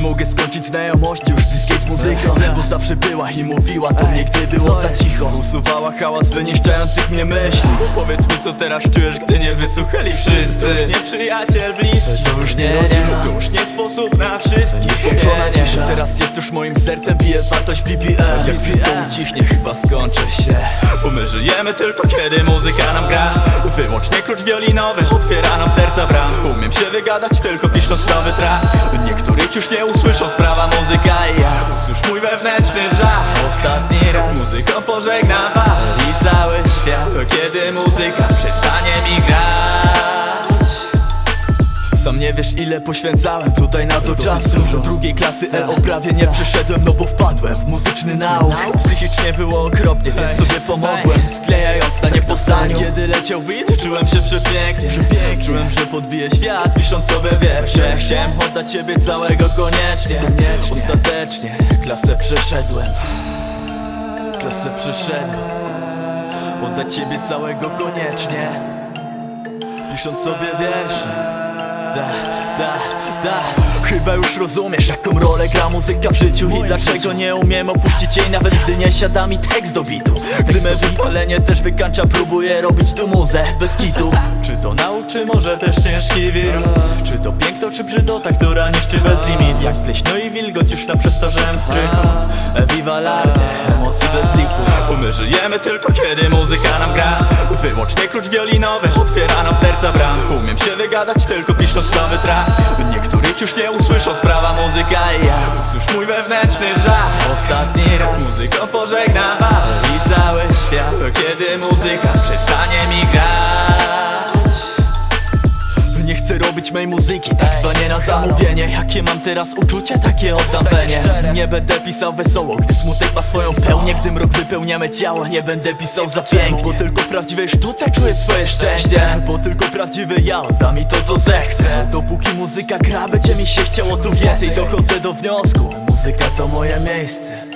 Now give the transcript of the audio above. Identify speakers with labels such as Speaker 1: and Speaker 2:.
Speaker 1: mogę skończyć znajomości już bliskiej z muzyką. Bo zawsze była i mówiła do mnie, gdy było za cicho. Usuwała hałas wyniszczających mnie myśli. Powiedz mi co teraz czujesz, gdy nie wysłuchali wszyscy?
Speaker 2: To już nie przyjaciel bliski.
Speaker 1: To już nie rodzina.
Speaker 2: To już nie sposób na wszystkich.
Speaker 1: Spocona cisza. Teraz jest już moim sercem, bije wartość BPM Jak wszystko ucichnie, chyba skończy się.
Speaker 2: Bo my żyjemy tylko kiedy muzyka nam gra. Wyłącznie klucz wiolinowy otwiera nam serca bram. Umiem się wygadać tylko pisząc nowy track Niektórych już nie usłyszą sprawa muzyka i ja. Usłysz mój wewnętrzny wrzask.
Speaker 1: Ostatni raz
Speaker 2: Muzyką pożegnam was. I cały świat Kiedy muzyka przestanie mi grać
Speaker 1: wiesz ile poświęcałem tutaj na to czasu. Do drugiej klasy EO prawie nie przeszedłem No bo wpadłem w muzyczny nauk. Psychicznie było okropnie, więc sobie pomogłem Sklejając na niepostaniu.
Speaker 2: Kiedy leciał beat, czułem się przepięknie. Czułem, że podbiję świat, pisząc sobie wiersze. Chciałem oddać ciebie całego koniecznie.
Speaker 1: Ostatecznie klasę przeszedłem. Klasę przeszedłem. Oddać ciebie całego koniecznie. Pisząc sobie wiersze Ta, ta, ta Chyba już rozumiesz jaką rolę gra muzyka w życiu I dlaczego nie umiem opuścić jej nawet gdy nie siada mi tekst do bitu. Gdy me wypalenie też wykańcza próbuję robić tu muzę bez kitu.
Speaker 2: Czy to nauczy może też ciężki wirus? Czy to piękno czy brzydota, która niszczy bez limit? Jak pleśno i wilgoć już na przestarzałem strychu.
Speaker 1: Viva l'arte, emocji bez liku.
Speaker 2: My żyjemy tylko kiedy muzyka nam gra. Wyłącznie klucz wiolinowy otwiera nam serca bram. Umiem się wygadać tylko pisząc nowy track Niektórych już nie usłyszą. Sprawa muzyka i ja Usłysz mój wewnętrzny wrzask
Speaker 1: Ostatni raz
Speaker 2: Muzyką pożegnam was i cały świat Kiedy muzyka przestanie mi grać
Speaker 1: Nie chcę robić mej muzyki, tak zwanie na zamówienie. Jakie mam teraz uczucia, takie oddam penie Nie. Będę pisał wesoło, gdy smutek ma swoją pełnię. Gdy mrok wypełniamy ciało, nie będę pisał za pięknie. Bo tylko prawdziwej sztuce czuję swoje szczęście. Bo tylko prawdziwy ja odda mi to co zechcę. Dopóki muzyka gra, będzie mi się chciało tu więcej. Dochodzę do wniosku, muzyka to moje miejsce